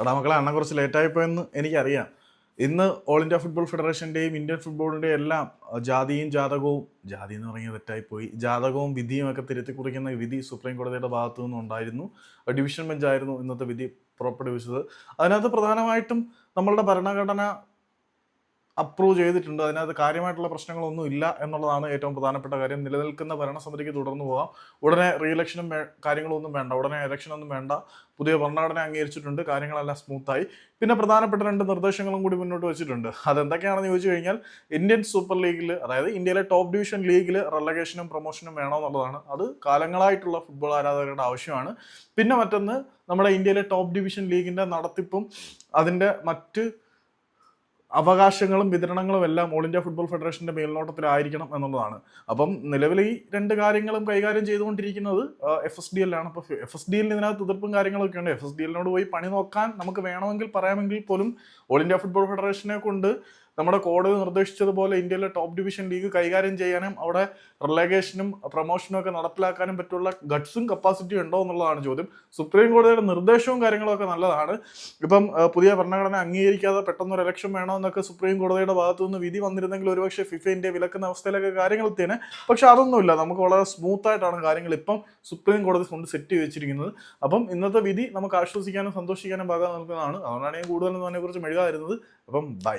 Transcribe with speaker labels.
Speaker 1: എടാ മക്കളെ അണ്ണ കുറച്ച് ലേറ്റായിപ്പോയെന്ന് എനിക്കറിയാം. ഇന്ന് ഓൾ ഇന്ത്യ ഫുട്ബോൾ ഫെഡറേഷന്റെയും ഇന്ത്യൻ ഫുട്ബോളിന്റെയും എല്ലാം ജാതിയും ജാതകവും ജാതി എന്ന് പറഞ്ഞാൽ തെറ്റായിപ്പോയി. ജാതകവും വിധിയും ഒക്കെ തിരുത്തി കുറിക്കുന്ന വിധി സുപ്രീം കോടതിയുടെ ഭാഗത്തു നിന്നുണ്ടായിരുന്നു ഡിവിഷൻ ബെഞ്ചായിരുന്നു ഇന്നത്തെ വിധി പുറപ്പെടുവിച്ചത്. അതിനകത്ത് പ്രധാനമായിട്ടും നമ്മളുടെ ഭരണഘടന അപ്രൂവ് ചെയ്തിട്ടുണ്ട്. അതിനകത്ത് കാര്യമായിട്ടുള്ള പ്രശ്നങ്ങളൊന്നും ഇല്ല എന്നുള്ളതാണ് ഏറ്റവും പ്രധാനപ്പെട്ട കാര്യം. നിലനിൽക്കുന്ന ഭരണസമിതിക്ക് തുടർന്നു പോകാം. ഉടനെ റീഇലക്ഷനും കാര്യങ്ങളൊന്നും വേണ്ട. ഉടനെ ഇലക്ഷനൊന്നും വേണ്ട. പുതിയ ഭരണഘടന അംഗീകരിച്ചിട്ടുണ്ട്. കാര്യങ്ങളെല്ലാം സ്മൂത്തായി പിന്നെ പ്രധാനപ്പെട്ട രണ്ട് നിർദ്ദേശങ്ങളും കൂടി മുന്നോട്ട് വെച്ചിട്ടുണ്ട്. അതെന്തൊക്കെയാണെന്ന് ചോദിച്ചു കഴിഞ്ഞാൽ ഇന്ത്യൻ സൂപ്പർ ലീഗിൽ അതായത് ഇന്ത്യയിലെ ടോപ്പ് ഡിവിഷൻ ലീഗിൽ റെലഗേഷനും പ്രൊമോഷനും വേണമെന്നുള്ളതാണ് അത് കാലങ്ങളായിട്ടുള്ള ഫുട്ബോൾ ആരാധകരുടെ ആവശ്യമാണ്. പിന്നെ മറ്റൊന്ന് നമ്മുടെ ഇന്ത്യയിലെ ടോപ്പ് ഡിവിഷൻ ലീഗിന്റെ നടത്തിപ്പും അതിന്റെ മറ്റ് അവകാശങ്ങളും വിതരണങ്ങളും എല്ലാം ഓൾ ഇന്ത്യ ഫുട്ബോൾ ഫെഡറേഷന്റെ മേൽനോട്ടത്തിലായിരിക്കണം എന്നുള്ളതാണ്. അപ്പം നിലവിൽ ഈ രണ്ട് കാര്യങ്ങളും കൈകാര്യം ചെയ്തുകൊണ്ടിരിക്കുന്നത് എഫ് എസ് ഡി എല്ലാണ് അപ്പോൾ എഫ് എസ് ഡി എല്ലിന് ഇതിനകത്ത് എതിർപ്പും കാര്യങ്ങളൊക്കെ ഉണ്ട് എഫ് എസ് ഡി എല്ലിനോട് പോയി പണി നോക്കാൻ നമുക്ക് വേണമെങ്കിൽ പറയാമെങ്കിൽ പോലും ഓൾ ഇന്ത്യ ഫുട്ബോൾ ഫെഡറേഷനെ കൊണ്ട് നമ്മുടെ കോടതി നിർദ്ദേശിച്ചതുപോലെ ഇന്ത്യയിലെ ടോപ്പ് ഡിവിഷൻ ലീഗ് കൈകാര്യം ചെയ്യാനും അവിടെ റിലേഗേഷനും പ്രൊമോഷനും ഒക്കെ നടപ്പിലാക്കാനും പറ്റുള്ള ഗഡ്സും കപ്പാസിറ്റിയും ഉണ്ടോ എന്നുള്ളതാണ് ചോദ്യം. സുപ്രീം കോടതിയുടെ നിർദ്ദേശവും കാര്യങ്ങളൊക്കെ നല്ലതാണ്. ഇപ്പം പുതിയ ഭരണഘടന അംഗീകരിക്കാതെ പെട്ടെന്ന് ഒരു ഇലക്ഷൻ വേണമെന്നൊക്കെ സുപ്രീം കോടതിയുടെ ഭാഗത്തു നിന്ന് വിധി വന്നിരുന്നെങ്കിൽ ഒരുപക്ഷെ ഫിഫ ഇന്ത്യ വിലക്കുന്ന അവസ്ഥയിലൊക്കെ കാര്യങ്ങൾ എത്തിയേനെ. പക്ഷെ അതൊന്നുമില്ല. നമുക്ക് വളരെ സ്മൂത്ത് ആയിട്ടാണ് കാര്യങ്ങൾ ഇപ്പം സുപ്രീം കോടതി കൊണ്ട് സെറ്റ് ചെയ്ത് വെച്ചിരിക്കുന്നത്. അപ്പം ഇന്നത്തെ വിധി നമുക്ക് ആശ്വസിക്കാനും സന്തോഷിക്കാനും ഭാഗം നൽകുന്നതാണ് അതുകൊണ്ടാണ് ഞാൻ കൂടുതലൊന്നും അതിനെക്കുറിച്ച് മെഴുകാതിരുന്നത് അപ്പം ബൈ